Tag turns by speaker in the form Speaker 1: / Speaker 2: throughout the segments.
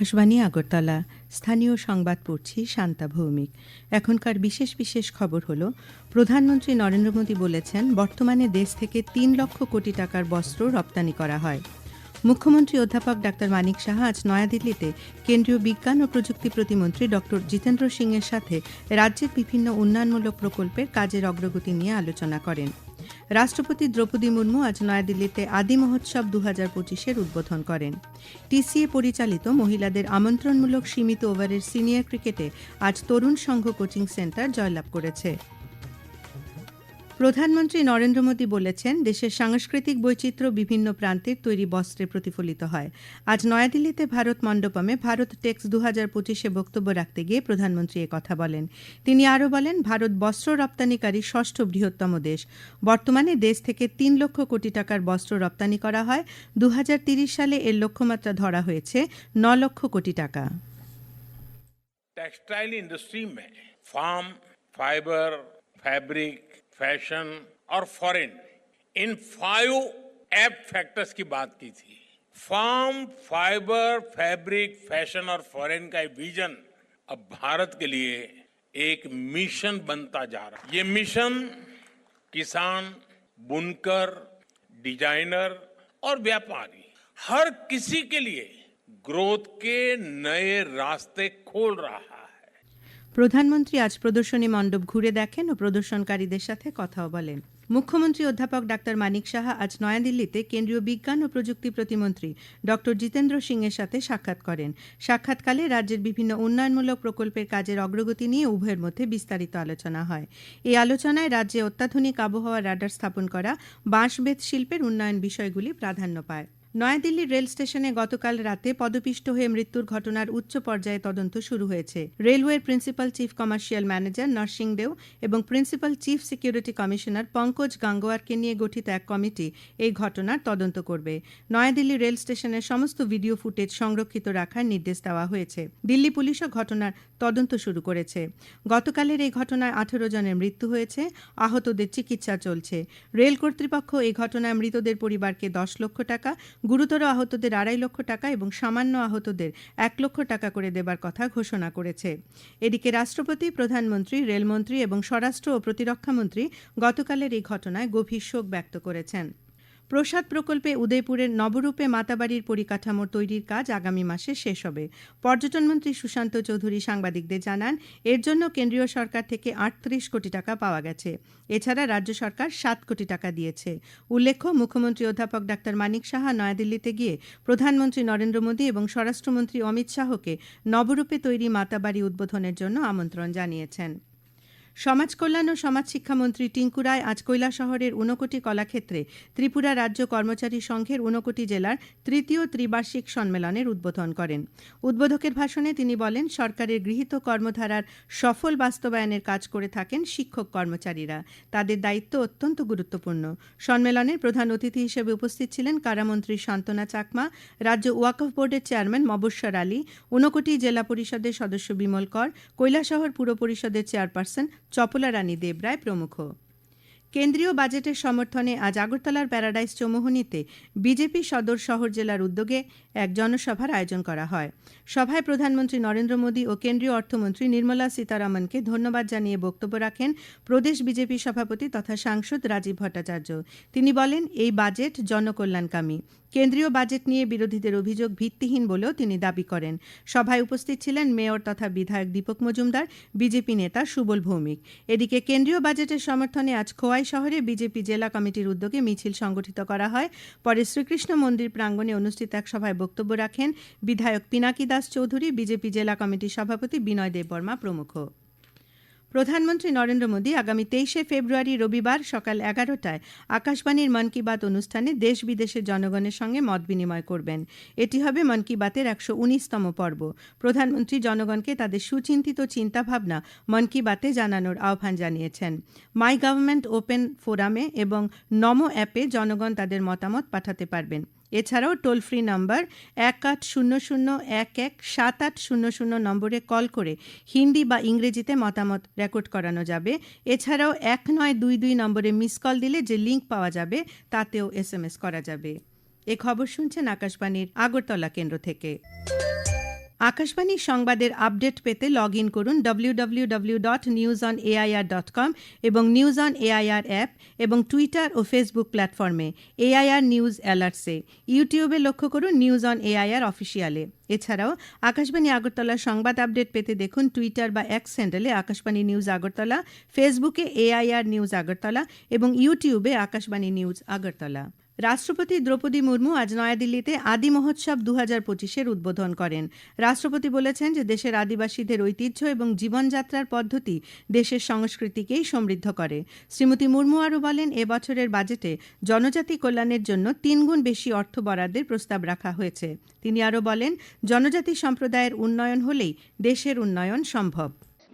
Speaker 1: আকাশবাণী, আগরতলা। স্থানীয় সংবাদ পড়ছি শান্তা ভৌমিক। এখনকার বিশেষ বিশেষ খবর হলো, প্রধানমন্ত্রী নরেন্দ্র মোদী বলেছেন, বর্তমানে দেশ থেকে তিন লক্ষ কোটি টাকার বস্ত্র রপ্তানি করা হয়। মুখ্যমন্ত্রী অধ্যাপক ডাক্তার মানিক সাহা আজ নয়াদিল্লিতে কেন্দ্রীয় বিজ্ঞান ও প্রযুক্তি প্রতিমন্ত্রী ডক্টর জিতেন্দ্র সিংয়ের সাথে রাজ্যের বিভিন্ন উন্নয়নমূলক প্রকল্পের কাজের অগ্রগতি নিয়ে আলোচনা করেন। রাষ্ট্রপতি দ্রৌপদী মুর্মু আজ নয়াদিল্লিতে আদি মহোৎসব দু হাজার পঁচিশের উদ্বোধন করেন। টিসিএ পরিচালিত মহিলাদের আমন্ত্রণমূলক সীমিত ওভারের সিনিয়র ক্রিকেটে আজ তরুণ সংঘ কোচিং সেন্টার জয়লাভ করেছে। প্রধানমন্ত্রী নরেন্দ্র মোদী বলেছেন দেশের সাংস্কৃতিক বৈচিত্র্য বিভিন্ন প্রান্তের তৈরি বস্ত্রে প্রতিফলিত হয় আজ নয়াদিল্লিতে ভারত মণ্ডপমে ভারত টেক্স দু হাজার পঁচিশে বক্তব্য রাখতে গিয়ে প্রধানমন্ত্রী কথা বলেন তিনি আরও বলেন ভারত বস্ত্র রপ্তানিকারী ষষ্ঠ বৃহত্তম দেশ বর্তমানে দেশ থেকে তিন লক্ষ কোটি টাকার বস্ত্র রপ্তানি করা হয় দু সালে এর লক্ষ্যমাত্রা ধরা হয়েছে ন লক্ষ কোটি টাকা
Speaker 2: टेक्सटाइल इंडस्ट्री में फार्म फाइबर फैब्रिक फ़ैशन और फॉरेन, इन फाइव एप फैक्टर्स की बात की थी। फार्म, फाइबर, फैब्रिक, फ़ैशन और फॉरेन का विजन अब भारत के लिए एक मिशन बनता जा रहा है। ये मिशन किसान, बुनकर, डिज़ाइनर और व्यापारी, हर किसी के लिए ग्रोथ के नए रास्ते खोल रहा है।
Speaker 1: প্রধানমন্ত্রী আজ প্রদর্শনী মণ্ডপ ঘুরে দেখেন ও প্রদর্শনকারীদের সাথে কথাও বলেন। মুখ্যমন্ত্রী অধ্যাপক ডাক্তার মানিক সাহা আজ নয়াদিল্লিতে কেন্দ্রীয় বিজ্ঞান ও প্রযুক্তি প্রতিমন্ত্রী ডক্টর জিতেন্দ্র সিংয়ের সাথে সাক্ষাৎ করেন। সাক্ষাৎকালে রাজ্যের বিভিন্ন উন্নয়নমূলক প্রকল্পের কাজের অগ্রগতি নিয়ে উভয়ের মধ্যে বিস্তারিত আলোচনা হয়। এই আলোচনায় রাজ্যে অত্যাধুনিক আবহাওয়া রাডার স্থাপন করা বাঁশবেত শিল্পের উন্নয়ন বিষয়গুলি প্রাধান্য পায়। নয়াদিল্লির রেল স্টেশনে গতকাল রাতে পদপিষ্ট হয়ে মৃত্যুর ঘটনার উচ্চ পর্যায়ে তদন্ত শুরু হয়েছে। রেলওয়ের principal chief commercial manager Narsingh Deo এবং principal chief security commissioner Pankaj গাঙ্গোয়ারকে নিয়ে গঠিত এক কমিটি এই ঘটনার তদন্ত করবে। নয়াদিল্লি রেল স্টেশনের সমস্ত ভিডিও ফুটেজ সংরক্ষিত রাখার নির্দেশ দেওয়া হয়েছে। দিল্লি পুলিশও ঘটনার তদন্ত শুরু করেছে। গতকালের এই ঘটনায় আঠেরো জনের মৃত্যু হয়েছে, আহতদের চিকিৎসা চলছে। রেল কর্তৃপক্ষ এই ঘটনায় মৃতদের পরিবারকে দশ লক্ষ টাকা গুরুতর আহতদের আড়াই লক্ষ টাকা এবং সামান্য আহতদের এক লক্ষ টাকা করে দেবার কথা ঘোষণা করেছে। এদিকে রাষ্ট্রপতি, প্রধানমন্ত্রী, রেলমন্ত্রী এবং স্বরাষ্ট্র ও প্রতিরক্ষামন্ত্রী গতকালের এই ঘটনায় গভীর শোক ব্যক্ত করেছেন। প্রসাদ প্রকল্পে উদয়পুরের নবরূপে মাতাবাড়ির পরিকাঠামোর তৈরির কাজ আগামী মাসে শেষ হবে। পর্যটনমন্ত্রী সুশান্ত চৌধুরী সাংবাদিকদের জানান, এর জন্য কেন্দ্রীয় সরকার থেকে আটত্রিশ কোটি টাকা পাওয়া গেছে। এছাড়া রাজ্য সরকার সাত কোটি টাকা দিয়েছে। উল্লেখ্য, মুখ্যমন্ত্রী অধ্যাপক ডাক্তার মানিক সাহা নয়াদিল্লিতে গিয়ে প্রধানমন্ত্রী নরেন্দ্র মোদী এবং স্বরাষ্ট্রমন্ত্রী অমিত শাহকে নবরূপে তৈরি মাতাবাড়ি উদ্বোধনের জন্য আমন্ত্রণ জানিয়েছেন। সমাজ কল্যাণ ও সমাজ শিক্ষামন্ত্রী টিঙ্কু রায় আজ শহরের ঊনকোটি কলাক্ষেত্রে ত্রিপুরা রাজ্য কর্মচারী সংঘের ঊনকোটি জেলার তৃতীয় ত্রিবার্ষিক সম্মেলনের উদ্বোধন করেন। উদ্বোধকের ভাষণে তিনি বলেন, সরকারের গৃহীত কর্মধারার সফল বাস্তবায়নের কাজ করে থাকেন শিক্ষক কর্মচারীরা। তাদের দায়িত্ব অত্যন্ত গুরুত্বপূর্ণ। সম্মেলনের প্রধান অতিথি হিসেবে উপস্থিত ছিলেন কারামন্ত্রী শান্তনা চাকমা, রাজ্য ওয়াকফ বোর্ডের চেয়ারম্যান মবস্বর আলী, ঊনকোটি জেলা পরিষদের সদস্য বিমল কর কৈলাসহর পুর পরিষদের চেয়ারপারসন চপলা রানী দেবরায় প্রমুখ। কেন্দ্রীয় বাজেটের সমর্থনে আজ আগরতলার প্যারাডাইস চৌমোহনীতে বিজেপি সদর শহর জেলার উদ্যোগে এক জনসভার আয়োজন করা হয়। সভায় প্রধানমন্ত্রী নরেন্দ্র মোদী ও কেন্দ্রীয় অর্থমন্ত্রী নির্মলা সীতারামনকে ধন্যবাদ জানিয়ে বক্তব্য রাখেন প্রদেশ বিজেপি সভাপতি তথা সাংসদ রাজীব ভট্টাচার্য। তিনি বলেন, এই বাজেট জনকল্যাণকামী। কেন্দ্রীয় বাজেট নিয়ে বিরোধীদের অভিযোগ ভিত্তিহীন বলেও তিনি দাবি করেন। সভায় উপস্থিত ছিলেন মেয়র তথা বিধায়ক দীপক মজুমদার, বিজেপি নেতা সুবল ভৌমিক। এদিকে কেন্দ্রীয় বাজেটের সমর্থনে আজ খোয়াই শহরে বিজেপি জেলা কমিটির উদ্যোগে মিছিল সংগঠিত করা হয়। পরে শ্রীকৃষ্ণ মন্দির প্রাঙ্গণে অনুষ্ঠিত এক সভায় বক্তব্য রাখেন বিধায়ক পিনাকি দাস চৌধুরী, বিজেপি জেলা কমিটির সভাপতি বিনয় দেববর্মা প্রমুখ। প্রধানমন্ত্রী নরেন্দ্র মোদী আগামী তেইশে ফেব্রুয়ারি রবিবার সকাল এগারোটায় আকাশবাণীর মন কি বাত অনুষ্ঠানে দেশ বিদেশের জনগণের সঙ্গে মত বিনিময় করবেন। এটি হবে মন কি বাতের একশো উনিশতম পর্ব। প্রধানমন্ত্রী জনগণকে তাদের সুচিন্তিত চিন্তাভাবনা মন কি বাতে জানানোর আহ্বান জানিয়েছেন। মাই গভর্নমেন্ট ওপেন ফোরামে এবং নমো অ্যাপে জনগণ তাদের মতামত পাঠাতে পারবেন। এছাড়াও টোল ফ্রি নাম্বার এক আট শূন্য শূন্য এক এক সাত আট শূন্য শূন্য নম্বরে কল করে হিন্দি বা ইংরেজিতে মতামত রেকর্ড করানো যাবে। এছাড়াও এক নয় দুই দুই নম্বরে মিস কল দিলে যে লিঙ্ক পাওয়া যাবে, তাতেও এস করা যাবে। এ খবর শুনছেন আকাশবাণীর আগরতলা কেন্দ্র থেকে। আকাশবাণী সংবাদের আপডেট পেতে লগ ইন করুন WWW dot news on AIR dot com এবং নিউজ অন এআইআর অ্যাপ এবং টুইটার ও ফেসবুক প্ল্যাটফর্মে এআইআর নিউজ অ্যালার্টসে ইউটিউবে লক্ষ্য করুন নিউজ অন এআইআর অফিসিয়ালে এছাড়াও আকাশবাণী আগরতলার সংবাদ আপডেট পেতে দেখুন টুইটার বা এক্স হ্যান্ডেলে আকাশবাণী নিউজ আগরতলা ফেসবুকে এআইআর নিউজ আগরতলা এবং ইউটিউবে আকাশবাণী নিউজ আগরতলা। রাষ্ট্রপতি দ্রৌপদী মুর্মু আজ নয়াদিল্লিতে আদি মহোৎসব দু হাজার পঁচিশের উদ্বোধন করেন। রাষ্ট্রপতি বলেছেন যে দেশের আদিবাসীদের ঐতিহ্য এবং জীবনযাত্রার পদ্ধতি দেশের সংস্কৃতিকেই সমৃদ্ধ করে। শ্রীমতী মুর্মু আরও বলেন এবছরের বাজেটে জনজাতি কল্যাণের জন্য তিনগুণ বেশি অর্থ বরাদ্দের প্রস্তাব রাখা হয়েছে। তিনি আরও বলেন, জনজাতি সম্প্রদায়ের উন্নয়ন হলেই দেশের উন্নয়ন সম্ভব।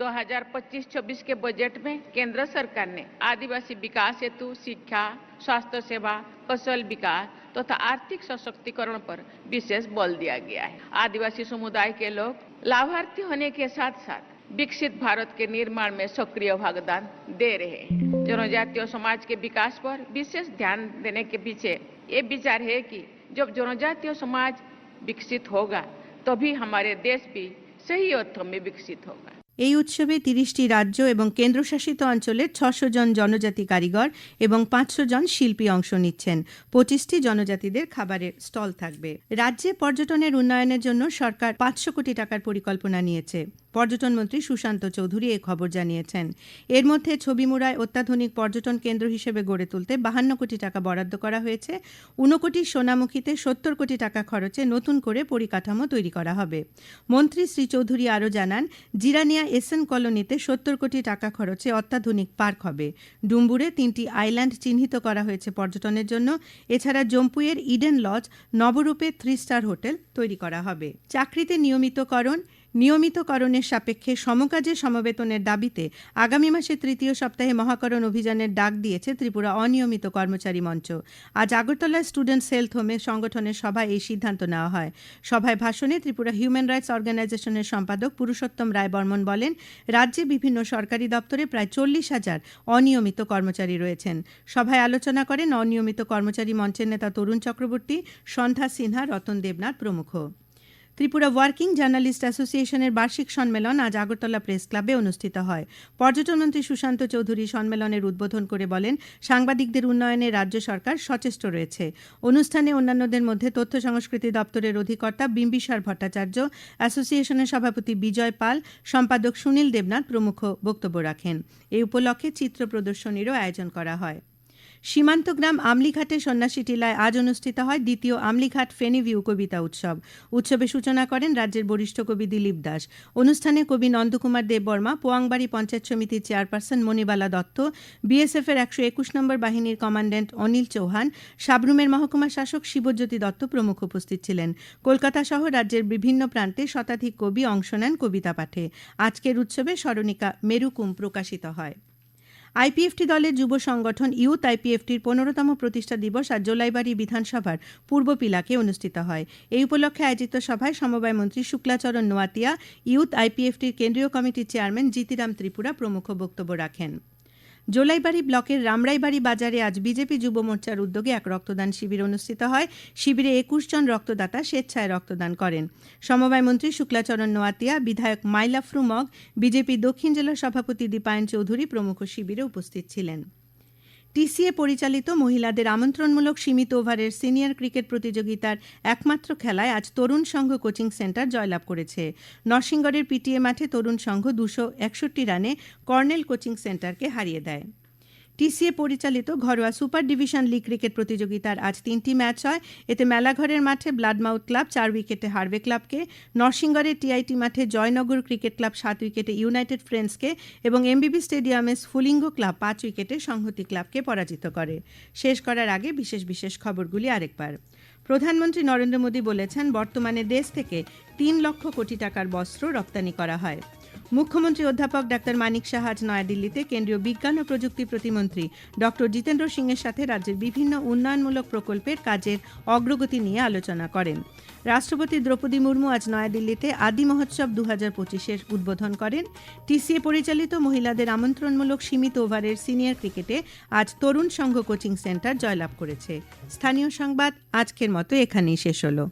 Speaker 3: 2025-26 के बजट में केंद्र सरकार ने आदिवासी विकास हेतु शिक्षा, स्वास्थ्य सेवा कौशल विकास तथा तो आर्थिक सशक्तिकरण पर विशेष बल दिया गया है। आदिवासी समुदाय के लोग लाभार्थी होने के साथ साथ विकसित भारत के निर्माण में सक्रिय भागदान दे रहे हैं। जनजातीय समाज के विकास पर विशेष ध्यान देने के पीछे ये विचार है कि जब जनजातीय समाज विकसित होगा, तभी हमारे देश भी सही अर्थों में विकसित होगा।
Speaker 1: এই উৎসবে তিরিশটি রাজ্য এবং কেন্দ্রশাসিত অঞ্চলের ছশো জন জনজাতি কারিগর এবং পাঁচশো জন শিল্পী অংশ নিচ্ছেন। পঁচিশটি জনজাতিদের খাবারের স্টল থাকবে। রাজ্যে পর্যটনের উন্নয়নের জন্য সরকার পাঁচশো কোটি টাকার পরিকল্পনা নিয়েছে। পর্যটন মন্ত্রী সুশান্ত চৌধুরী এ খবর জানিয়েছেন। এর মধ্যে ছবিমুড়ায় অত্যাধুনিক পর্যটন কেন্দ্র হিসেবে গড়ে তুলতে বাহান্ন কোটি টাকা বরাদ্দ করা হয়েছে। ঊনকোটি সোনামুখীতে সত্তর কোটি টাকা খরচে নতুন করে পরিকাঠামো তৈরি করা হবে। মন্ত্রী শ্রী চৌধুরী আরও জানান, জিরানিয়া এসএন কলোনিতে সত্তর কোটি টাকা খরচে অত্যাধুনিক পার্ক হবে। ডুম্বুরে তিনটি আইল্যান্ড চিহ্নিত করা হয়েছে পর্যটনের জন্য। এছাড়া জম্পুয়ের ইডেন লজ নবরূপে থ্রি স্টার হোটেল তৈরি করা হবে। চাকরিতে নিয়মিতকরণ নিয়মিতকরণের সাপেক্ষে সমকাজে সমবেতনের দাবিতে আগামী মাসের তৃতীয় সপ্তাহে মহাকরণ অভিযানের ডাক দিয়েছে ত্রিপুরা অনিয়মিত কর্মচারী মঞ্চ। আজ আগরতলায় স্টুডেন্টস হেলথ হোমে সংগঠনের সভায় এই সিদ্ধান্ত নেওয়া হয়। সভায় ভাষণে ত্রিপুরা হিউম্যান রাইটস অর্গানাইজেশনের সম্পাদক পুরুষোত্তম রায় বর্মন বলেন, রাজ্যে বিভিন্ন সরকারি দপ্তরে প্রায় চল্লিশ হাজার অনিয়মিত কর্মচারী রয়েছেন। সভায় আলোচনা করেন অনিয়মিত কর্মচারী মঞ্চের নেতা তরুণ চক্রবর্তী, সন্ধ্যা সিনহা, রতন দেবনাথ প্রমুখ। ত্রিপুরা ওয়ার্কিং জার্নালিস্ট অ্যাসোসিয়েশনের বার্ষিক সম্মেলন আজ আগরতলা প্রেস ক্লাবে অনুষ্ঠিত হয়। পর্যটনমন্ত্রী সুশান্ত চৌধুরী সম্মেলনের উদ্বোধন করে বলেন, সাংবাদিকদের উন্নয়নে রাজ্য সরকার সচেষ্ট রয়েছে। অনুষ্ঠানে অন্যান্যদের মধ্যে তথ্য সংস্কৃতি দপ্তরের অধিকর্তা বিম্বিসার ভট্টাচার্য, অ্যাসোসিয়েশনের সভাপতি বিজয় পাল, সম্পাদক সুনীল দেবনাথ প্রমুখ বক্তব্য রাখেন। এই উপলক্ষে চিত্র প্রদর্শনীরও আয়োজন করা হয়। সীমান্তগ্রাম আমলিঘাটে সন্ন্যাসী টিলায় আজ অনুষ্ঠিত হয় দ্বিতীয় আমলিঘাট ফেনিভিউ কবিতা উৎসব। উৎসবে সূচনা করেন রাজ্যের বরিষ্ঠ কবি দিলীপ দাস। অনুষ্ঠানে কবি নন্দকুমার দেববর্মা পোয়াংবাড়ি পঞ্চায়েত সমিতির চেয়ারপারসন মণিবালা দত্ত, বিএসএফের একশো একুশ নম্বর বাহিনীর কমান্ড্যান্ট অনিল চৌহান, সাবরুমের মহকুমা শাসক শিবজ্যোতি দত্ত প্রমুখ উপস্থিত ছিলেন। কলকাতা সহ রাজ্যের বিভিন্ন প্রান্তে শতাধিক কবি অংশ নেন কবিতা পাঠে। আজকের উৎসবে স্মরণিকা মেরুকুম প্রকাশিত হয়। আইপিএফটি দলের যুব সংগঠন ইউথ আইপিএফটির পনেরোতম প্রতিষ্ঠা দিবস আজ জোলাইবাড়ি বিধানসভার পূর্ব পিলাকে অনুষ্ঠিত হয়। এই উপলক্ষে আয়োজিত সভায় সমবায় মন্ত্রী শুক্লাচরণ নোয়াতিয়া, ইউথ আইপিএফটির কেন্দ্রীয় কমিটির চেয়ারম্যান জিতিরাম ত্রিপুরা প্রমুখ বক্তব্য রাখেন। জোলাইবাড়ি ব্লকের রামরাইবাড়ি বাজারে আজ বিজেপি যুব মোর্চার উদ্যোগে এক রক্তদান শিবির অনুষ্ঠিত হয়। শিবিরে একুশ জন রক্তদাতা স্বেচ্ছায় রক্তদান করেন। সমবায় মন্ত্রী শুক্লাচরণ নোয়াতিয়া, বিধায়ক মাইলাফরু মগ বিজেপি দক্ষিণ জেলা সভাপতি দীপায়ন চৌধুরী প্রমুখ শিবিরে উপস্থিত ছিলেন। টিসিএ পরিচালিত মহিলাদের আমন্ত্রণমূলক সীমিত ওভারের সিনিয়র ক্রিকেট প্রতিযোগিতার একমাত্র খেলায় আজ তরুণ সংঘ কোচিং সেন্টার জয়লাভ করেছে। নরসিংগড়ের পিটিএ মাঠে তরুণ সংঘ দুশো একষট্টি রানে কর্নেল কোচিং সেন্টারকে হারিয়ে দেয়। টিসিএ পরিচালিত ঘরোয়া সুপার ডিভিশন লিগ ক্রিকেট প্রতিযোগিতার আজ তিনটি ম্যাচ হয়। এতে মেলাঘরের মাঠে ব্লাডমাউথ ক্লাব চার উইকেটে হারবে ক্লাবকে, নরসিংগড়ের টিআইটি মাঠে জয়নগর ক্রিকেট ক্লাব সাত উইকেটে ইউনাইটেড ফ্রেন্ডসকে এবং এমবিবি স্টেডিয়ামে স্ফুলিঙ্গ ক্লাব পাঁচ উইকেটে সংহতি ক্লাবকে পরাজিত করে। শেষ করার আগে বিশেষ বিশেষ খবরগুলি আরেকবার। প্রধানমন্ত্রী নরেন্দ্র মোদী বলেছেন, বর্তমানে দেশ থেকে তিন লক্ষ কোটি টাকার বস্ত্র রপ্তানি করা হয়। মুখ্যমন্ত্রী অধ্যাপক ডাক্তার মানিক শাহ আজ নয়াদিল্লিতে কেন্দ্রীয় বিজ্ঞান ও প্রযুক্তি প্রতিমন্ত্রী ডক্টর জিতেন্দ্র সিংয়ের সাথে রাজ্যের বিভিন্ন উন্নয়নমূলক প্রকল্পের কাজের অগ্রগতি নিয়ে আলোচনা করেন। রাষ্ট্রপতি দ্রৌপদী মুর্মু আজ নয়াদিল্লিতে আদি মহোৎসব দু হাজার পঁচিশের উদ্বোধন করেন। টিসিএ পরিচালিত মহিলাদের আমন্ত্রণমূলক সীমিত ওভারের সিনিয়র ক্রিকেটে আজ তরুণ সংঘ কোচিং সেন্টার জয়লাভ করেছে। স্থানীয় সংবাদ আজকের মতো এখানেই শেষ হলো।